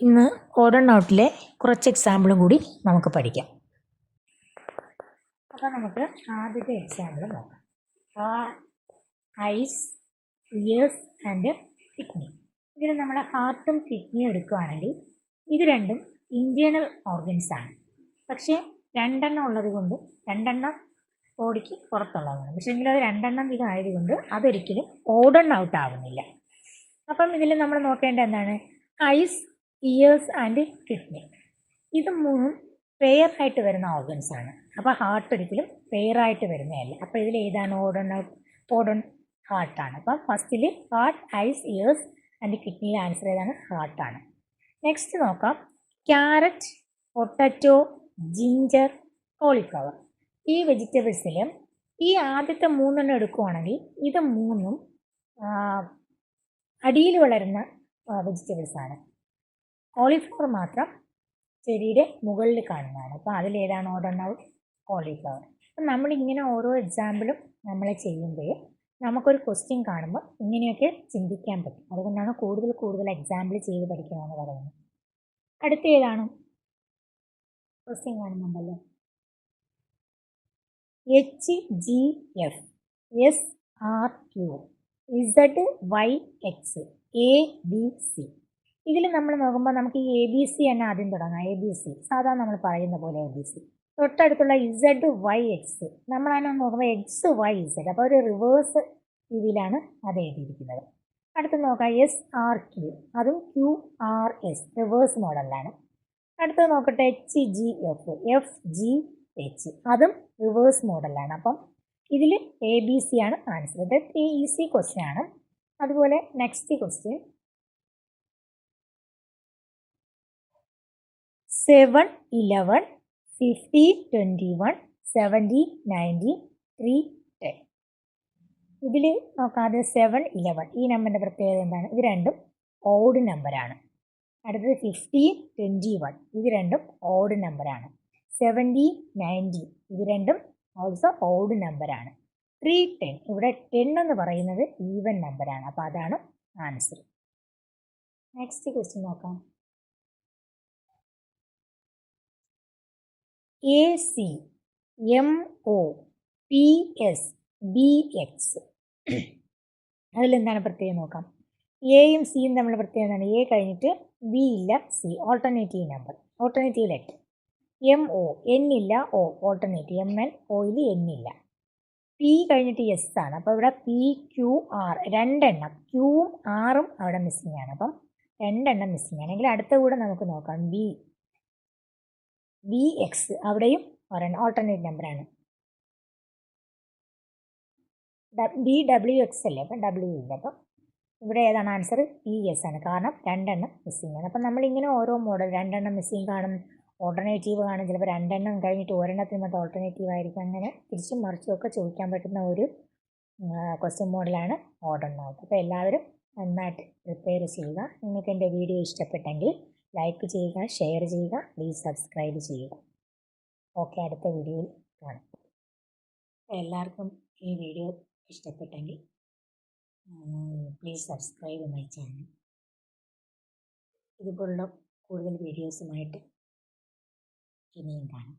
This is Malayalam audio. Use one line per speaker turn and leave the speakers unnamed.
ഇന്ന് ഓഡൺ ഔട്ടിലെ കുറച്ച് എക്സാമ്പിളും കൂടി നമുക്ക് പഠിക്കാം. അപ്പോൾ നമുക്ക് ആദ്യത്തെ എക്സാമ്പിൾ നോക്കാം. ഐസ് ഇയേഴ്സ് ആൻഡ് കിഡ്നി ഇതിൽ നമ്മൾ ഹാർട്ടും കിഡ്നിയും എടുക്കുകയാണെങ്കിൽ ഇത് രണ്ടും ഇന്റേർണൽ ഓർഗൻസ് ആണ്. പക്ഷേ രണ്ടെണ്ണം ഉള്ളത് കൊണ്ട് രണ്ടെണ്ണം ബോഡിക്ക് പുറത്തുള്ളതാണ്. പക്ഷേ എങ്കിലും അത് രണ്ടെണ്ണം വീതം ആയതുകൊണ്ട് അതൊരിക്കലും ഓടൺ ഔട്ട് ആവുന്നില്ല. അപ്പം ഇതിൽ നമ്മൾ നോക്കേണ്ട എന്താണ്? ഐസ് ഇയേഴ്സ് ആൻഡ് കിഡ്നി ഇത് മൂന്നും പെയർ ആയിട്ട് വരുന്ന ഓർഗൻസ് ആണ്. അപ്പോൾ ഹാർട്ട് ഒരിക്കലും പെയർ ആയിട്ട് വരുന്നതല്ല. അപ്പോൾ ഇതിൽ ഏതാണ് ഓടൺ ഓടൺ ഹാർട്ടാണ് അപ്പം ഫസ്റ്റിൽ ഹാർട്ട് ഐസ് ഇയേഴ്സ് ആൻഡ് കിഡ്നിയിൽ ആൻസർ ഏതാണ്? ഹാർട്ടാണ് നെക്സ്റ്റ് നോക്കാം. ക്യാരറ്റ് പൊട്ടറ്റോ ജിഞ്ചർ കോളിഫ്ലവർ ഈ വെജിറ്റബിൾസിൽ ഈ ആദ്യത്തെ മൂന്നെണ്ണം എടുക്കുവാണെങ്കിൽ ഇത് മൂന്നും അടിയിൽ വളരുന്ന വെജിറ്റബിൾസാണ് കോളിഫ്ലവർ മാത്രം ചെടിയുടെ മുകളിൽ കാണുന്നതാണ്. അപ്പോൾ അതിലേതാണ് ഓർഡർ ഔട്ട് കോളിഫ്ലവർ അപ്പം നമ്മളിങ്ങനെ ഓരോ എക്സാമ്പിളും നമ്മൾ ചെയ്യുമ്പോൾ നമുക്കൊരു ക്വസ്റ്റ്യൻ കാണുമ്പോൾ ഇങ്ങനെയൊക്കെ ചിന്തിക്കാൻ പറ്റും. അതുകൊണ്ടാണ് കൂടുതൽ കൂടുതൽ എക്സാമ്പിൾ ചെയ്ത് പഠിക്കണമെന്ന് പറയുന്നത്. അടുത്ത ഏതാണ്? ക്വസ്റ്റ്യൻ കാണുന്നുണ്ടല്ലോ. H G F S R Q Z Y X A B C ഇതിൽ നമ്മൾ നോക്കുമ്പോൾ നമുക്ക് ഈ എ ബി സി തന്നെ ആദ്യം തുടങ്ങാം. എ ബി സി സാധാരണ നമ്മൾ പറയുന്ന പോലെ എ ബി സി തൊട്ടടുത്തുള്ള ഇസഡ് വൈ എക്സ് നമ്മളതിനെ നോക്കുമ്പോൾ എക്സ് വൈ ഇസഡ് അപ്പോൾ ഒരു റിവേഴ്സ് രീതിയിലാണ് അത് എഴുതിയിരിക്കുന്നത്. അടുത്ത് നോക്കാം. എസ് ആർ ക്യു അതും ക്യു ആർ എസ് റിവേഴ്സ് മോഡലിലാണ് അടുത്തത് നോക്കട്ടെ. H G F F G H അതും റിവേഴ്സ് മോഡലാണ് അപ്പം ഇതിൽ എ ബി സി ആണ് ആൻസർ ഇത് ഈസി ക്വസ്റ്റ്യൻ ആണ്. അതുപോലെ next question seven eleven fifty twenty one seventy ninety three ten ഇതിൽ നോക്കാതെ സെവൻ ഇലവൻ ഈ നമ്പറിന്റെ പ്രത്യേകത എന്താണ്? ഇത് രണ്ടും ഓഡ് നമ്പറാണ് അടുത്തത് ഫിഫ്റ്റീൻ ട്വന്റി വൺ ഇത് രണ്ടും ഓഡ് നമ്പറാണ് സെവന്റി നയന്റി ഇത് രണ്ടും ഓൾസോ ഓഡ് നമ്പറാണ് ത്രീ ടെൻ ഇവിടെ ടെൻ എന്ന് പറയുന്നത് ഈവൻ നമ്പറാണ് അപ്പോൾ അതാണ് ആൻസർ നെക്സ്റ്റ് ക്വസ്റ്റ്യൻ നോക്കാം. A C M O P S B X അതിലെന്താണ് പ്രത്യേകം നോക്കാം? എയും സിയും തമ്മിൽ പ്രത്യേകം എന്താണ്? എ കഴിഞ്ഞിട്ട് ബി ഇല്ല C alternative number alternative letter M O N ഇല്ല ഒ ഓൾട്ടർനേറ്റീവ് എം എൻ ഒയിൽ എൻ ഇല്ല. പി കഴിഞ്ഞിട്ട് എസ് ആണ്. അപ്പോൾ ഇവിടെ പി ക്യു ആർ രണ്ടെണ്ണം. ക്യൂവും ആറും അവിടെ മിസ്സിംഗ് ആണ്. അപ്പം രണ്ടെണ്ണം മിസ്സിംഗ് ആണെങ്കിൽ അടുത്ത കൂടെ നമുക്ക് നോക്കാം. ബി ബി എക്സ് അവിടെയും ഒരെണ്ണം ഓൾട്ടർനേറ്റ് നമ്പറാണ് ബി ഡബ്ല്യു എക്സ് അല്ലേ? അപ്പം ഡബ്ല്യു ഇല്ല. അപ്പം ഇവിടെ ഏതാണ് ആൻസർ പി എസ് ആണ്. കാരണം രണ്ടെണ്ണം മിസ്സിംഗ് ആണ്. അപ്പം നമ്മളിങ്ങനെ ഓരോ മോഡൽ രണ്ടെണ്ണം മിസ്സിംഗ് കാണും ഓൾട്ടർനേറ്റീവ് കാണും. ചിലപ്പോൾ രണ്ടെണ്ണം കഴിഞ്ഞിട്ട് ഒരെണ്ണത്തിന് മൊത്തം ഓൾട്ടർനേറ്റീവ് ആയിരിക്കും. അങ്ങനെ തിരിച്ചും മറിച്ചും ഒക്കെ ചോദിക്കാൻ പറ്റുന്ന ഒരു ക്വസ്റ്റ്യൻ മോഡലാണ് ഓർഡർ നോട്ട് അപ്പോൾ എല്ലാവരും നന്നായിട്ട് പ്രിപ്പയർ ചെയ്യുക. നിങ്ങൾക്ക് എന്റെ വീഡിയോ ഇഷ്ടപ്പെട്ടെങ്കിൽ ലൈക്ക് ചെയ്യുക ഷെയർ ചെയ്യുക പ്ലീസ് സബ്സ്ക്രൈബ് ചെയ്യുക. ഓക്കെ അടുത്ത വീഡിയോയിൽ കാണാം. എല്ലാവർക്കും ഈ വീഡിയോ ഇഷ്ടപ്പെട്ടെങ്കിൽ പ്ലീസ് സബ്സ്ക്രൈബ് മൈ ചാനൽ ഇതുപോലുള്ള കൂടുതൽ വീഡിയോസുമായിട്ട് ഇനിയും കാണാം.